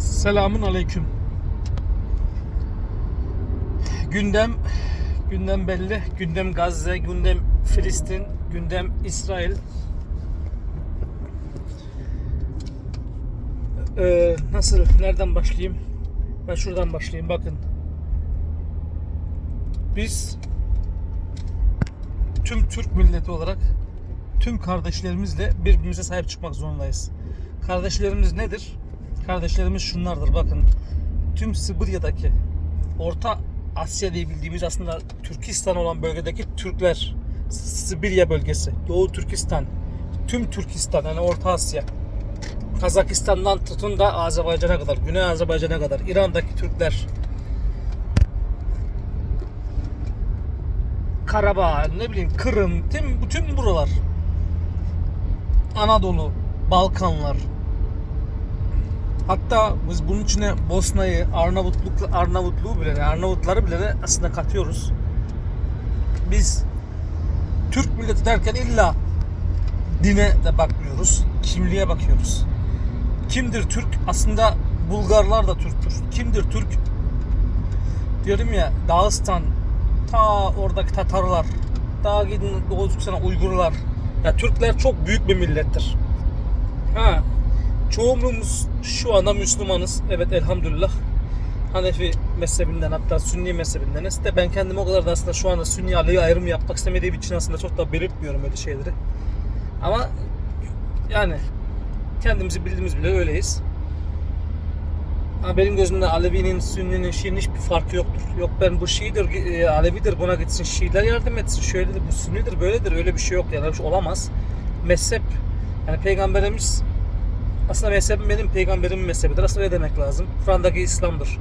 Selamun aleyküm. Gündem gündem belli. Gündem Gazze, gündem Filistin, gündem İsrail. Ee, nasıl? Nereden başlayayım? Ben şuradan başlayayım. Bakın. Biz tüm Türk milleti olarak tüm kardeşlerimizle birbirimize sahip çıkmak zorundayız. Kardeşlerimiz nedir? Kardeşlerimiz şunlardır bakın. Tüm Sibirya'daki Orta Asya diye bildiğimiz aslında Türkistan olan bölgedeki Türkler Sibirya bölgesi, Doğu Türkistan, tüm Türkistan yani Orta Asya. Kazakistan'dan tutun da Azerbaycan'a kadar, Güney Azerbaycan'a kadar, İran'daki Türkler, Karabağ, ne bileyim Kırım, tüm bütün buralar. Anadolu, Balkanlar. Hatta biz bunun içine Bosna'yı, Arnavutluk, Arnavutluğu bile, Arnavutları bile de aslında katıyoruz. Biz Türk milleti derken illa dine de bakmıyoruz, kimliğe bakıyoruz. Kimdir Türk? Aslında Bulgarlar da Türktür. Kimdir Türk? Diyorum ya Dağıstan, ta oradaki Tatarlar, daha gidin Doğu Türkistan'a Uygurlar. Ya Türkler çok büyük bir millettir. Ha, çoğunluğumuz şu anda Müslümanız. Evet elhamdülillah. Hanefi mezhebinden hatta Sünni mezhebindeniz de ben kendimi o kadar da aslında şu anda Sünni Alevi ayrım yapmak istemediğim için aslında çok da belirtmiyorum öyle şeyleri. Ama yani kendimizi bildiğimiz bile öyleyiz. Ama benim gözümde Alevi'nin, Sünni'nin, Şii'nin hiçbir farkı yoktur. Yok ben bu Şii'dir, e, Alevi'dir buna gitsin, Şiiler yardım etsin, şöyledir, bu Sünni'dir, böyledir. Öyle bir şey yok yani şey olamaz. Mezhep, yani Peygamberimiz aslında mezhebim benim peygamberimin mezhebidir. Aslında öyle demek lazım. Kur'an'daki İslam'dır.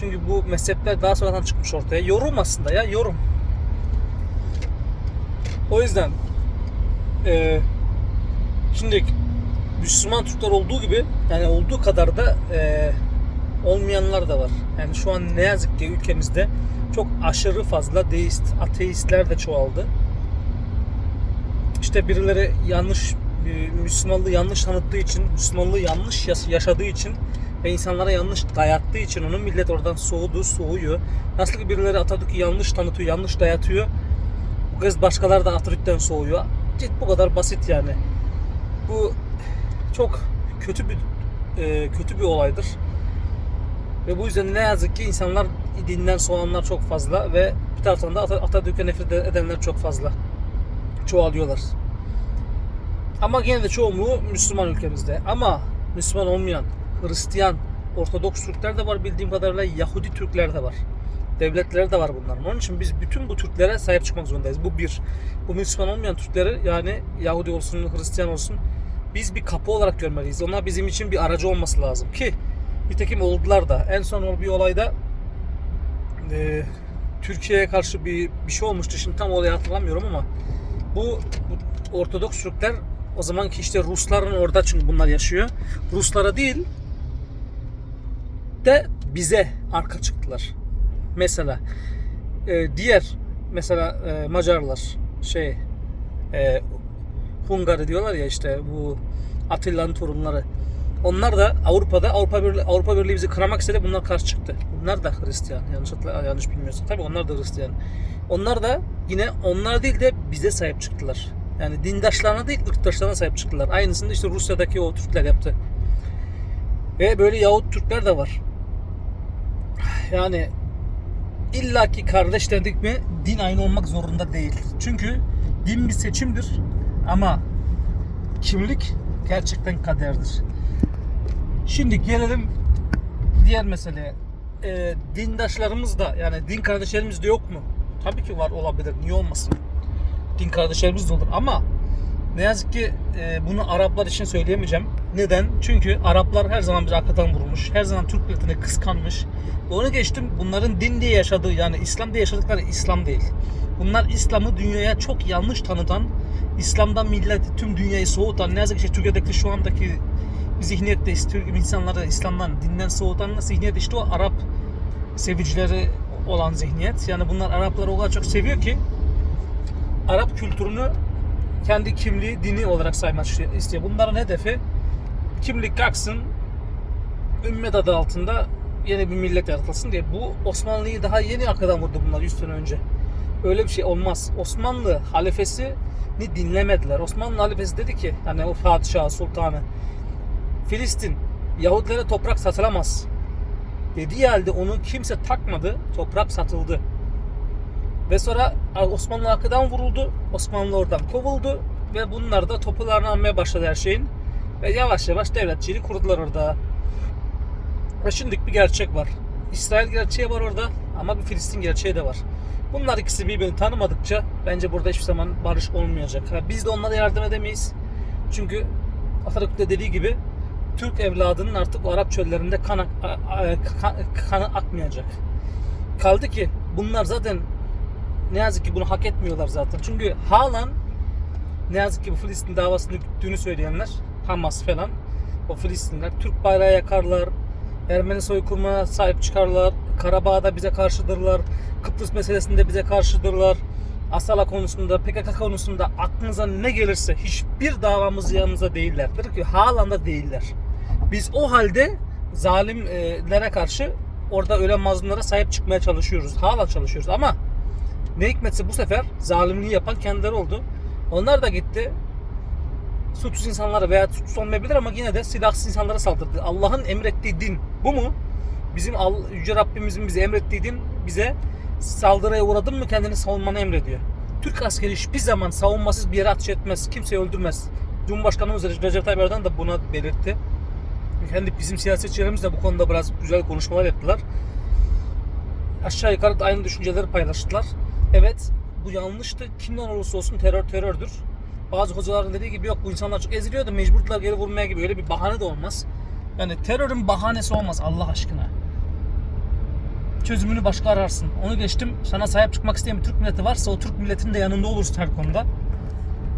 Çünkü bu mezhepler daha sonradan çıkmış ortaya. Yorum aslında ya, yorum. O yüzden e, şimdi Müslüman Türkler olduğu gibi yani olduğu kadar da e, olmayanlar da var. Yani şu an ne yazık ki ülkemizde çok aşırı fazla deist, ateistler de çoğaldı. İşte birileri yanlış Müslümanlığı yanlış tanıttığı için, Müslümanlığı yanlış yaşadığı için ve insanlara yanlış dayattığı için onun millet oradan soğudu, soğuyor. Nasıl ki birileri Atatürk'ü yanlış tanıtıyor, yanlış dayatıyor. Bu kez başkaları da Atatürk'ten soğuyor. Ciddi bu kadar basit yani. Bu çok kötü bir e, kötü bir olaydır. Ve bu yüzden ne yazık ki insanlar dinden soğanlar çok fazla ve bir taraftan da Ata- Atatürk'e nefret edenler çok fazla çoğalıyorlar. Ama gene de çoğunluğu Müslüman ülkemizde. Ama Müslüman olmayan, Hristiyan, Ortodoks Türkler de var bildiğim kadarıyla Yahudi Türkler de var. Devletleri de var bunların. Onun için biz bütün bu Türklere sahip çıkmak zorundayız. Bu bir. Bu Müslüman olmayan Türkleri yani Yahudi olsun, Hristiyan olsun biz bir kapı olarak görmeliyiz. Onlar bizim için bir aracı olması lazım ki nitekim oldular da. En son bir olayda e, Türkiye'ye karşı bir bir şey olmuştu. Şimdi tam olayı hatırlamıyorum ama bu, bu Ortodoks Türkler o zamanki işte Rusların orada çünkü bunlar yaşıyor. Ruslara değil de bize arka çıktılar. Mesela e, diğer mesela e, Macarlar şey e, Hungarı diyorlar ya işte bu Atilla'nın torunları. Onlar da Avrupa'da Avrupa Birliği, Avrupa Birliği bizi kıramak istedi. Bunlar karşı çıktı. Bunlar da Hristiyan. Yanlış yanlış bilmiyorsam. Tabii onlar da Hristiyan. Onlar da yine onlar değil de bize sahip çıktılar. Yani dindaşlarına değil ırktaşlarına sahip çıktılar. Aynısını işte Rusya'daki o Türkler yaptı. Ve böyle Yahut Türkler de var. Yani illaki kardeş dedik mi din aynı olmak zorunda değil. Çünkü din bir seçimdir ama kimlik gerçekten kaderdir. Şimdi gelelim diğer meseleye. Ee, dindaşlarımız da yani din kardeşlerimiz de yok mu? Tabii ki var olabilir. Niye olmasın? Din kardeşlerimiz de olur ama ne yazık ki e, bunu Araplar için söyleyemeyeceğim. Neden? Çünkü Araplar her zaman bizi arkadan vurmuş. Her zaman Türk milletini kıskanmış. Onu geçtim. Bunların din diye yaşadığı yani İslam diye yaşadıkları İslam değil. Bunlar İslam'ı dünyaya çok yanlış tanıtan, İslam'dan milleti tüm dünyayı soğutan, ne yazık ki Türkiye'deki şu andaki zihniyette insanları İslam'dan, dinden soğutan zihniyet işte o Arap sevicileri olan zihniyet. Yani bunlar Arapları o kadar çok seviyor ki Arap kültürünü kendi kimliği, dini olarak saymak istiyor. Bunların hedefi kimlik kalksın, ümmet adı altında yeni bir millet yaratılsın diye. Bu Osmanlı'yı daha yeni arkadan vurdu bunlar 100 sene önce. Öyle bir şey olmaz. Osmanlı halifesini dinlemediler. Osmanlı halifesi dedi ki hani o padişahı, sultanı Filistin Yahudilere toprak satılamaz. Dediği halde onu kimse takmadı. Toprak satıldı. Ve sonra Osmanlı arkadan vuruldu. Osmanlı oradan kovuldu. Ve bunlar da topularını almaya başladı her şeyin. Ve yavaş yavaş devletçiliği kurdular orada. Ve şimdilik bir gerçek var. İsrail gerçeği var orada ama bir Filistin gerçeği de var. Bunlar ikisi birbirini tanımadıkça bence burada hiçbir zaman barış olmayacak. Biz de onlara yardım edemeyiz. Çünkü Atatürk de dediği gibi Türk evladının artık o Arap çöllerinde kan, kan- kanı akmayacak. Kaldı ki bunlar zaten ne yazık ki bunu hak etmiyorlar zaten. Çünkü halen ne yazık ki bu Filistin davasını güttüğünü söyleyenler Hamas falan o Filistinler Türk bayrağı yakarlar. Ermeni soykırımına sahip çıkarlar. Karabağ'da bize karşıdırlar. Kıbrıs meselesinde bize karşıdırlar. Asala konusunda, PKK konusunda aklınıza ne gelirse hiçbir davamız yanımıza değillerdir ki halen de değiller. Biz o halde zalimlere karşı orada ölen mazlumlara sahip çıkmaya çalışıyoruz. Hala çalışıyoruz ama ne hikmetse bu sefer zalimliği yapan kendileri oldu. Onlar da gitti. Suçsuz insanlara veya suçsuz olmayabilir ama yine de silahsız insanlara saldırdı. Allah'ın emrettiği din bu mu? Bizim Yüce Rabbimizin bize emrettiği din bize saldırıya uğradın mı kendini savunmanı emrediyor. Türk askeri hiçbir zaman savunmasız bir yere ateş etmez. Kimseyi öldürmez. Cumhurbaşkanımız Recep Tayyip Erdoğan da buna belirtti. Kendi bizim siyasetçilerimiz de bu konuda biraz güzel konuşmalar yaptılar. Aşağı yukarı da aynı düşünceleri paylaştılar. Evet bu yanlıştı. Kimden olursa olsun terör terördür. Bazı hocaların dediği gibi yok bu insanlar çok eziliyor da mecburdular geri vurmaya gibi öyle bir bahane de olmaz. Yani terörün bahanesi olmaz Allah aşkına. Çözümünü başka ararsın. Onu geçtim. Sana sahip çıkmak isteyen bir Türk milleti varsa o Türk milletinin de yanında olursun her konuda.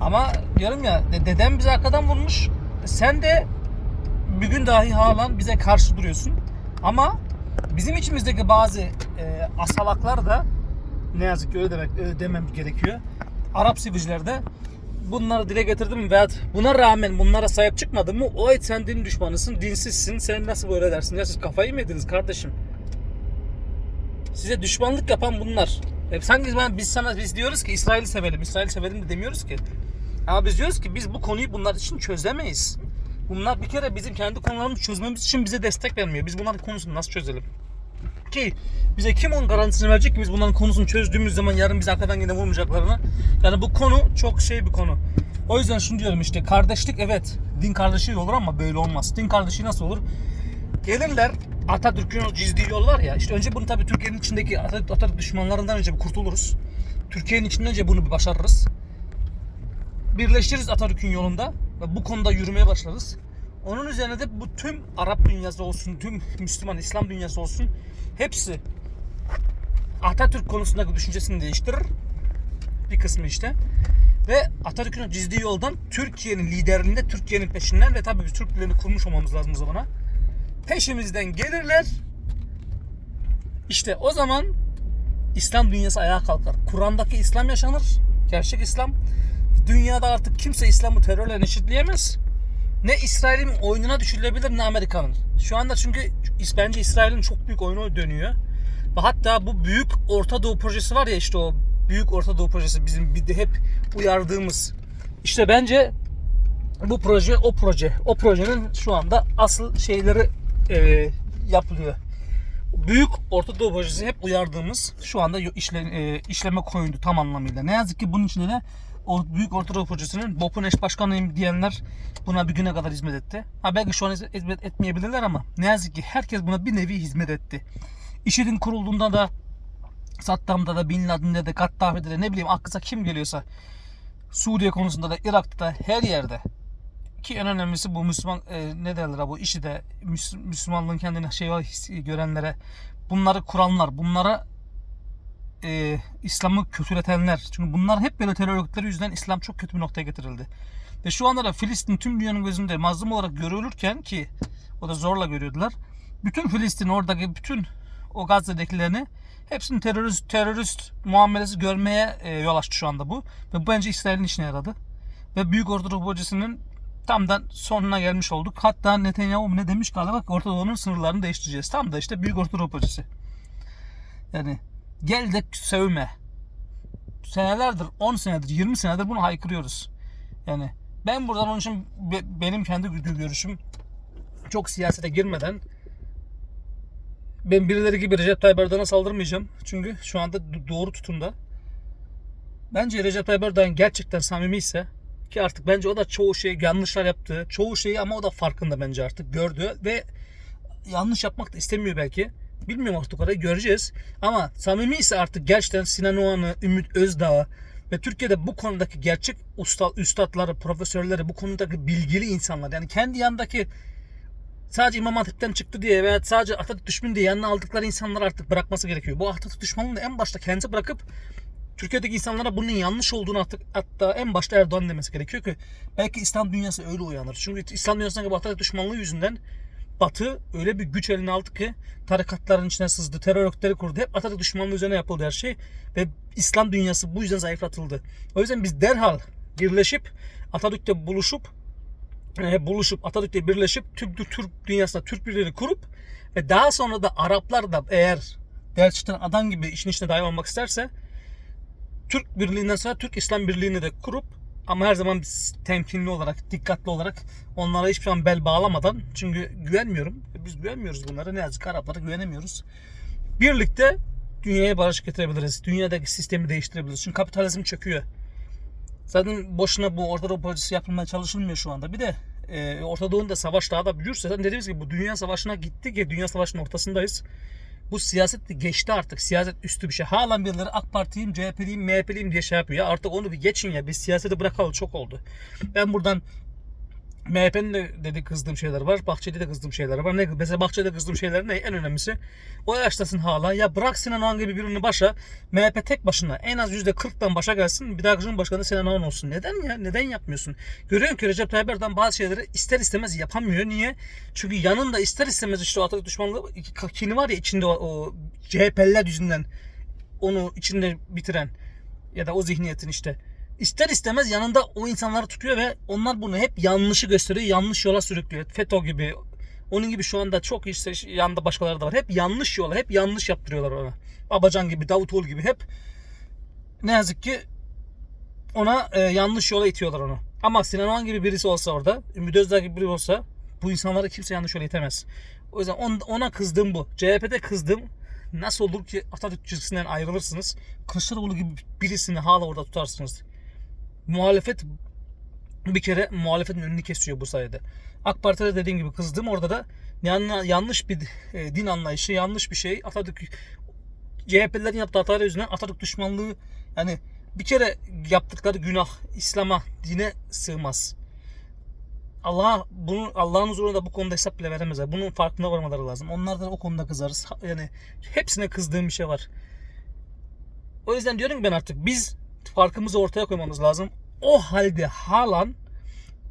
Ama diyorum ya de- dedem bizi arkadan vurmuş. Sen de bir gün dahi halen bize karşı duruyorsun. Ama bizim içimizdeki bazı e, asalaklar da ne yazık ki öyle demek öyle demem gerekiyor. Arap siviciler de bunları dile getirdim veya buna rağmen bunlara sahip çıkmadın mı? O et sen din düşmanısın, dinsizsin. Sen nasıl böyle dersin? Ya siz kafayı mı yediniz kardeşim? Size düşmanlık yapan bunlar. E sanki ben biz sana biz diyoruz ki İsrail'i sevelim. İsrail'i sevelim de demiyoruz ki. Ama biz diyoruz ki biz bu konuyu bunlar için çözemeyiz. Bunlar bir kere bizim kendi konularımızı çözmemiz için bize destek vermiyor. Biz bunların konusunu nasıl çözelim? Ki bize kim onun garantisini verecek ki biz bunların konusunu çözdüğümüz zaman yarın bizi arkadan yine vurmayacaklarını. Yani bu konu çok şey bir konu. O yüzden şunu diyorum işte kardeşlik evet din kardeşliği olur ama böyle olmaz. Din kardeşliği nasıl olur? Gelirler Atatürk'ün o çizdiği yol var ya işte önce bunu tabii Türkiye'nin içindeki Atatürk, Atatürk düşmanlarından önce bir kurtuluruz. Türkiye'nin içinde önce bunu bir başarırız. Birleşiriz Atatürk'ün yolunda ve bu konuda yürümeye başlarız. Onun üzerine de bu tüm Arap dünyası olsun, tüm Müslüman, İslam dünyası olsun hepsi Atatürk konusundaki düşüncesini değiştirir. Bir kısmı işte. Ve Atatürk'ün çizdiği yoldan Türkiye'nin liderliğinde Türkiye'nin peşinden ve tabii biz Türk dillerini kurmuş olmamız lazım o zamana. Peşimizden gelirler. İşte o zaman İslam dünyası ayağa kalkar. Kur'an'daki İslam yaşanır. Gerçek İslam. Dünyada artık kimse İslam'ı terörle eşitleyemez. Ne İsrail'in oyununa düşürülebilir ne Amerika'nın. Şu anda çünkü bence İsrail'in çok büyük oyunu dönüyor. Ve hatta bu büyük Orta Doğu projesi var ya işte o büyük Orta Doğu projesi bizim bir de hep uyardığımız. İşte bence bu proje o proje. O projenin şu anda asıl şeyleri e, yapılıyor. Büyük Orta Doğu projesi hep uyardığımız şu anda işle, e, işleme koyuldu tam anlamıyla. Ne yazık ki bunun içinde de Büyük Orta Doğu projesinin BOP'un eş başkanıyım diyenler buna bir güne kadar hizmet etti. Ha belki şu an hizmet etmeyebilirler ama ne yazık ki herkes buna bir nevi hizmet etti. IŞİD'in kurulduğunda da Saddam'da da Bin Laden'de de Gaddafi'de de ne bileyim aklınıza kim geliyorsa Suriye konusunda da Irak'ta da her yerde ki en önemlisi bu Müslüman e, ne derler bu işi de Müs- Müslümanlığın kendine şey görenlere bunları kuranlar bunlara e, İslam'ı kötületenler çünkü bunlar hep böyle terör örgütleri yüzünden İslam çok kötü bir noktaya getirildi. Ve şu anda da Filistin tüm dünyanın gözünde mazlum olarak görülürken ki o da zorla görüyordular. Bütün Filistin oradaki bütün o Gazze'dekilerini hepsini terörist terörist muamelesi görmeye e, yol açtı şu anda bu. Ve bu bence İsrail'in işine yaradı. Ve Büyük Orta Projesi'nin tam da sonuna gelmiş olduk. Hatta Netanyahu ne demiş galiba Orta Doğu'nun sınırlarını değiştireceğiz. Tam da işte Büyük Orta Projesi. Yani gel de sövme. Senelerdir, 10 senedir, 20 senedir bunu haykırıyoruz. Yani ben buradan onun için be- benim kendi görüşüm çok siyasete girmeden ben birileri gibi Recep Tayyip Erdoğan'a saldırmayacağım. Çünkü şu anda do- doğru tutumda. Bence Recep Tayyip Erdoğan gerçekten samimi ise ki artık bence o da çoğu şeyi yanlışlar yaptı. Çoğu şeyi ama o da farkında bence artık gördü ve yanlış yapmak da istemiyor belki. Bilmiyorum artık orayı göreceğiz. Ama samimi ise artık gerçekten Sinan Oğan'ı, Ümit Özdağ'ı ve Türkiye'de bu konudaki gerçek usta, üstadları, profesörleri, bu konudaki bilgili insanlar yani kendi yanındaki sadece İmam Hatip'ten çıktı diye veya sadece Atatürk düşmanı diye yanına aldıkları insanları artık bırakması gerekiyor. Bu Atatürk düşmanlığını en başta kendisi bırakıp Türkiye'deki insanlara bunun yanlış olduğunu artık hatta en başta Erdoğan demesi gerekiyor ki belki İslam dünyası öyle uyanır. Çünkü İslam dünyasındaki Batı düşmanlığı yüzünden Batı öyle bir güç eline aldı ki tarikatların içine sızdı, terör örgütleri kurdu. Hep Atatürk düşmanlığı üzerine yapıldı her şey ve İslam dünyası bu yüzden zayıflatıldı. O yüzden biz derhal birleşip Atatürk'te buluşup e, buluşup Atatürk'le birleşip Türk, Türk dünyasında Türk birliğini kurup ve daha sonra da Araplar da eğer gerçekten adam gibi işin içine dahil olmak isterse Türk Birliği'nden sonra Türk İslam Birliği'ni de kurup ama her zaman biz temkinli olarak, dikkatli olarak onlara hiçbir zaman bel bağlamadan çünkü güvenmiyorum. Biz güvenmiyoruz bunlara. Ne yazık ki Araplara güvenemiyoruz. Birlikte dünyaya barış getirebiliriz. Dünyadaki sistemi değiştirebiliriz. Çünkü kapitalizm çöküyor. Zaten boşuna bu Orta Doğu projesi yapılmaya çalışılmıyor şu anda. Bir de e, Orta Doğu'nun da savaş daha da büyürse zaten dediğimiz gibi bu dünya savaşına gittik ya dünya savaşının ortasındayız. Bu siyaset de geçti artık. Siyaset üstü bir şey. Halen birileri AK Parti'yim, CHP'liyim, MHP'liyim diye şey yapıyor. Ya artık onu bir geçin ya. Biz siyaseti bırakalı çok oldu. Ben buradan MHP'nin de dedi kızdığım şeyler var. Bahçeli'de de kızdığım şeyler var. Ne, mesela Bahçeli'de kızdığım şeyler ne? En önemlisi o yaştasın hala. Ya bırak Sinan Oğan gibi birini başa. MHP tek başına en az %40'dan başa gelsin. Bir daha Cumhurbaşkanı Sinan Oğan olsun. Neden ya? Neden yapmıyorsun? Görüyorum ki Recep Tayyip Erdoğan bazı şeyleri ister istemez yapamıyor. Niye? Çünkü yanında ister istemez işte o Atatürk düşmanlığı kini var ya içinde o, o CHP'liler yüzünden onu içinde bitiren ya da o zihniyetin işte ister istemez yanında o insanları tutuyor ve onlar bunu hep yanlışı gösteriyor, yanlış yola sürüklüyor. FETÖ gibi, onun gibi şu anda çok işte yanında başkaları da var. Hep yanlış yola, hep yanlış yaptırıyorlar ona. Babacan gibi, Davutoğlu gibi hep ne yazık ki ona e, yanlış yola itiyorlar onu. Ama Sinan Oğan gibi birisi olsa orada, Ümit Özdağ gibi biri olsa bu insanları kimse yanlış yola itemez. O yüzden on- ona kızdım bu. CHP'de kızdım. Nasıl olur ki Atatürk çizgisinden ayrılırsınız? Kılıçdaroğlu gibi birisini hala orada tutarsınız muhalefet bir kere muhalefetin önünü kesiyor bu sayede. AK Parti'de dediğim gibi kızdım orada da yan- yanlış bir e, din anlayışı, yanlış bir şey. Atatürk CHP'lilerin yaptığı hatalar yüzünden Atatürk düşmanlığı yani bir kere yaptıkları günah İslam'a, dine sığmaz. Allah bunu Allah'ın huzurunda bu konuda hesap bile veremezler. Bunun farkına varmaları lazım. Onlardan o konuda kızarız. Yani hepsine kızdığım bir şey var. O yüzden diyorum ki ben artık biz farkımızı ortaya koymamız lazım. O halde halan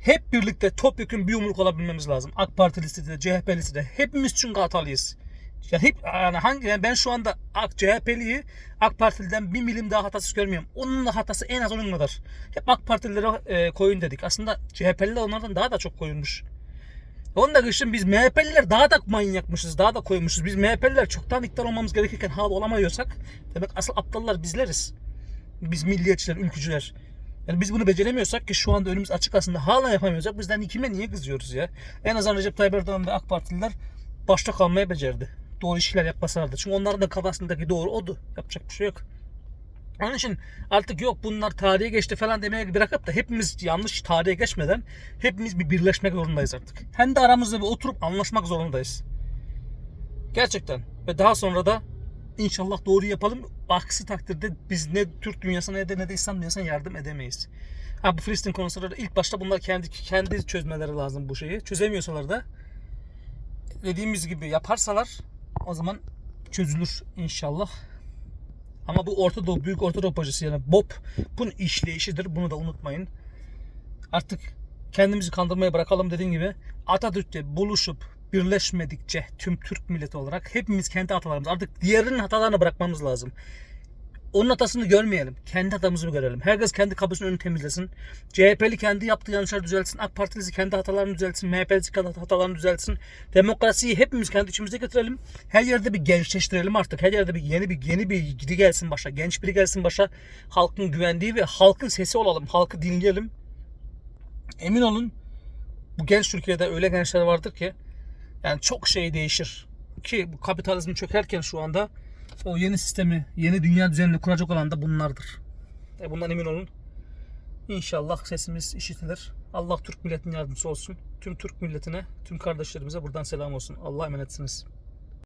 hep birlikte topyekun bir yumruk olabilmemiz lazım. AK Partilisi de, CHP'lisi de. Hepimiz çünkü hatalıyız. Ya hep yani hangi yani ben şu anda AK CHP'liyi AK Partili'den bir milim daha hatasız görmüyorum. Onun da hatası en az onun kadar. Hep AK Partililere e, koyun dedik. Aslında CHP'liler onlardan daha da çok koyunmuş. Onu da geçtim biz MHP'liler daha da manyakmışız, daha da koymuşuz. Biz MHP'liler çoktan iktidar olmamız gerekirken hala olamıyorsak demek asıl aptallar bizleriz. Biz milliyetçiler, ülkücüler. Yani biz bunu beceremiyorsak ki şu anda önümüz açık aslında hala yapamıyorsak bizden kime niye kızıyoruz ya? En azından Recep Tayyip Erdoğan ve AK Partililer başta kalmaya becerdi. Doğru işler yapmasalardı. Çünkü onların da kafasındaki doğru odu. Yapacak bir şey yok. Onun için artık yok bunlar tarihe geçti falan demeye bırakıp da hepimiz yanlış tarihe geçmeden hepimiz bir birleşmek zorundayız artık. Hem de aramızda bir oturup anlaşmak zorundayız. Gerçekten. Ve daha sonra da inşallah doğru yapalım. Aksi takdirde biz ne Türk dünyasına ne de, ne de İslam dünyasına yardım edemeyiz. Ha bu Filistin konusunda da ilk başta bunlar kendi kendi çözmeleri lazım bu şeyi. Çözemiyorsalar da dediğimiz gibi yaparsalar o zaman çözülür inşallah. Ama bu Orta Doğu, Büyük Orta Doğu projesi yani BOP bunun işleyişidir. Bunu da unutmayın. Artık kendimizi kandırmaya bırakalım dediğim gibi Atatürk'te buluşup birleşmedikçe tüm Türk milleti olarak hepimiz kendi hatalarımız artık diğerinin hatalarını bırakmamız lazım. onun hatasını görmeyelim. Kendi hatamızı görelim. Herkes kendi kapısının önünü temizlesin. CHP'li kendi yaptığı yanlışları düzeltsin. AK Partilisi kendi hatalarını düzeltsin. MHP'lisi kendi hatalarını düzeltsin. Demokrasiyi hepimiz kendi içimize getirelim. Her yerde bir gençleştirelim artık. Her yerde bir yeni bir yeni bir biri gelsin başa. Genç biri gelsin başa. Halkın güvendiği ve halkın sesi olalım. Halkı dinleyelim. Emin olun bu genç Türkiye'de öyle gençler vardır ki yani çok şey değişir. Ki bu kapitalizm çökerken şu anda o yeni sistemi, yeni dünya düzenini kuracak olan da bunlardır. E bundan emin olun. İnşallah sesimiz işitilir. Allah Türk milletinin yardımcısı olsun. Tüm Türk milletine, tüm kardeşlerimize buradan selam olsun. Allah'a emanetsiniz.